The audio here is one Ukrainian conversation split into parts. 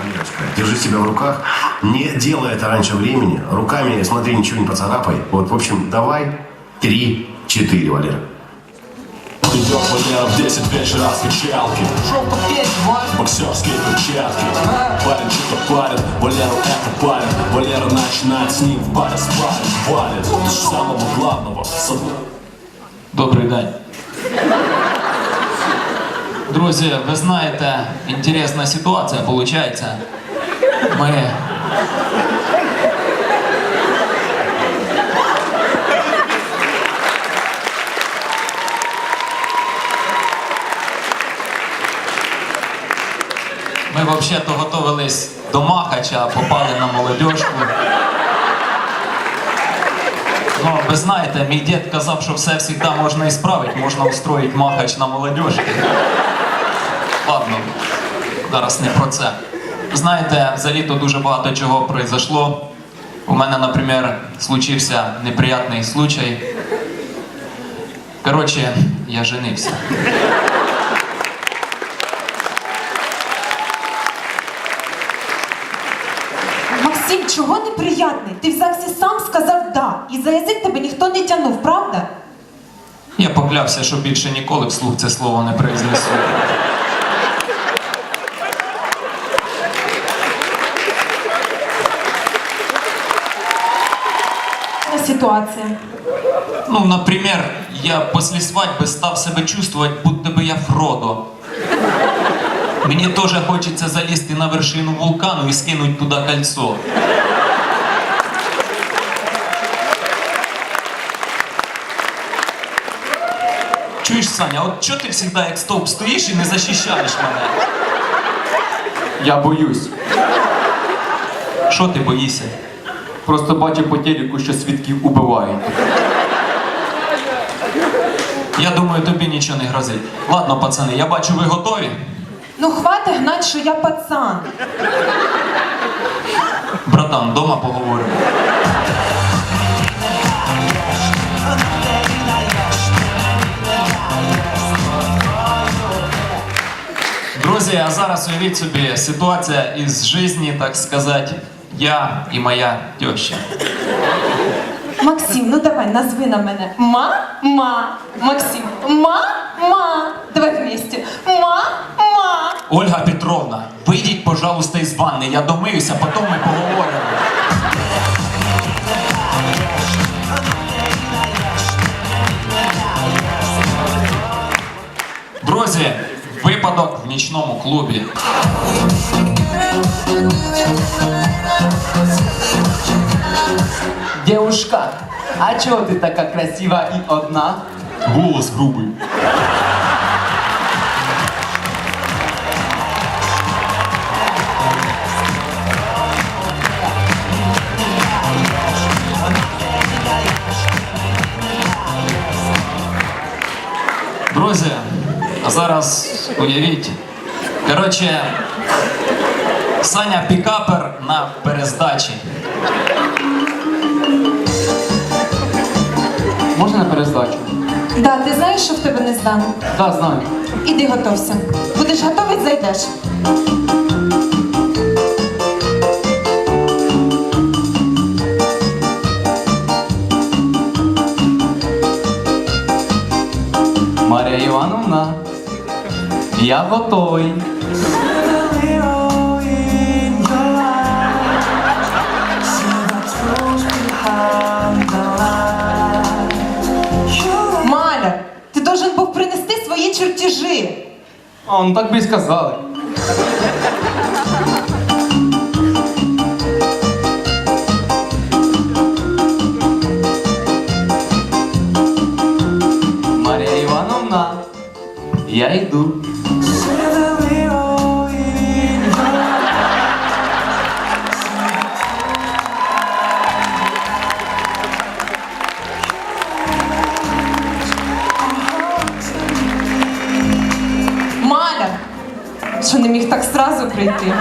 Валерочка, держи себя в руках. Не делай это раньше времени. Руками, смотри, ничего не поцарапай. Вот, в общем, давай. Три, четыре, Валера. Идет Валера в 10 вечера с качалки Шо попеть, Валь? Боксерские перчатки Парень что-то парит, Валеру это парит Валера начинает с ним в баре спарить Валит самого главного Добрий день. Друзі, ви знаєте, інтересна ситуація виходить. Ми. Ми взагалі-то готувались до Махача, попали на молодежку. Ну, ви знаєте, мій дід казав, що все завжди можна ісправити, можна устроїти махач на молодіжки. Зараз не про це. Знаєте, за літо дуже багато чого произошло. У мене, наприклад, случився неприятний случай. Коротше, я женився. Максим, чого неприятний? Ти в ЗАГСі сам сказав да. І за язик тебе ніхто не тянув, правда? Я поклявся, що більше ніколи вслух це слово не произнесу. Яка Ситуація. Ну, наприклад, я після свадьби став себе чувствувати, будто би я Фродо. Мені теж хочеться залізти на вершину вулкану і скинути туди кольцо. Чуєш, Саня, от чого ти завжди як стовп стоїш і не захищаєш мене? Я боюсь. Що ти боїшся? Просто бачу по телеку, що свідків убивають. Я думаю, тобі нічого не грозить. Ладно, пацани, я бачу, ви готові. Ну хвати гнать, що я пацан. Братан, дома поговоримо. Друзі, а зараз уявіть собі ситуація із житті, так сказати, я і моя теща. Максим, ну давай, назви на мене. Ма-ма. Максим. Ма-ма. Давай вместе. Ма-ма. Ольга Петровна, вийдіть, пожалуйста, із ванни, я домиюся, потім ми поговоримо. Друзі, випадок в нічному клубі. Девушка, а чого ти така красива і одна? Голос грубий Друзі, а зараз уявіть. Коротше, Саня пікапер на перездачі. Можна на перездачу? Да, ти знаєш, що в тебе не здано? Так, знаю. Іди готовся. Будеш готовий, зайдеш. Марія Івановна, я готовий. свої чертежі. А, ну так би і сказали. Марія Івановна, я йду. Що не міг так сразу прийти?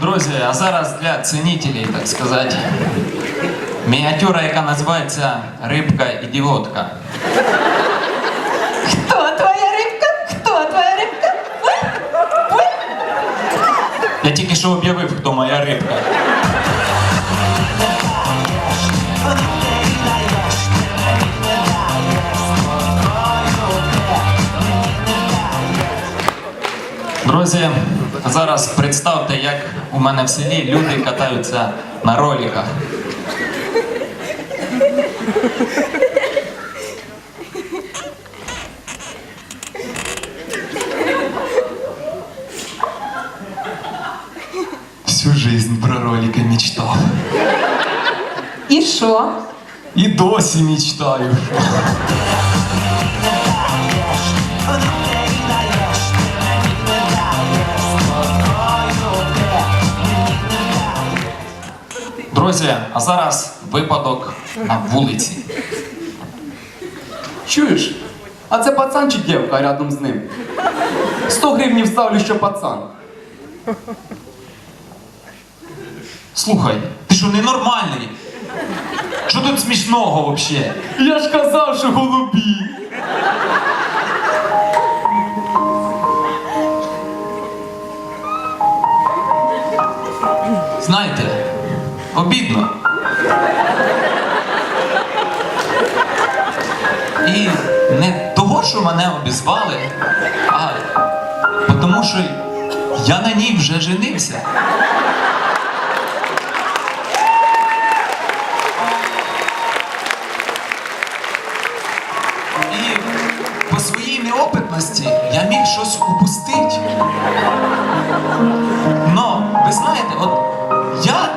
Друзі, а зараз для цінителей, так сказати. Мініатюра, яка називається Рибка ідіотка. Хто твоя рибка? Хто твоя рибка? Ой, ой. Я тільки що об'явив, хто моя рибка. Друзі, зараз представте, як у мене в селі люди катаються на роліках. Ролики мечтав. І що? І досі мечтаю. Друзі, а зараз випадок на вулиці. Чуєш? А це пацан чи дівка рядом з ним? 100 гривнів ставлю, що пацан. Слухай, ти що ненормальний? Що тут смішного взагалі? Я ж казав, що голубі. Знаєте, обідно. І не того, що мене обізвали, а тому, що я на ній вже женився. Неопитності я міг щось упустити. Но, ви знаєте, от я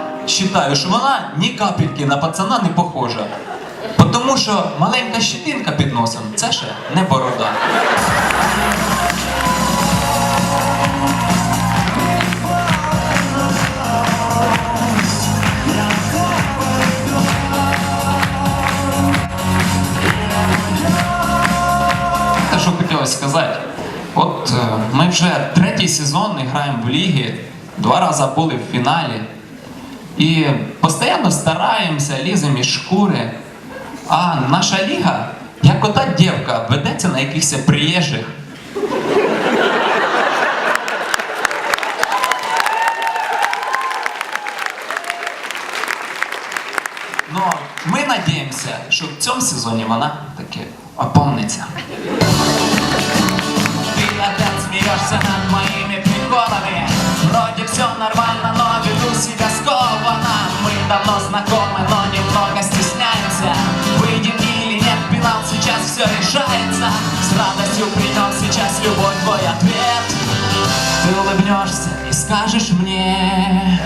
вважаю, що вона ні капельки на пацана не похожа. Тому що маленька щетинка під носом це ще не борода. Сказати. От е, ми вже третій сезон граємо в лігі, два рази були в фіналі. І постійно стараємося, ліземо із шкури. А наша ліга, як ота дівка, ведеться на якихось приїжджих. Но ми надіємося, що в цьому сезоні вона таки опомниться. Смеешься над моими приколами Вроде все нормально, но веду себя скованно. Мы давно знакомы, но немного стесняемся. Выйдем или нет, финал сейчас все решается. С радостью примем сейчас любой твой ответ. Ты улыбнешься и скажешь мне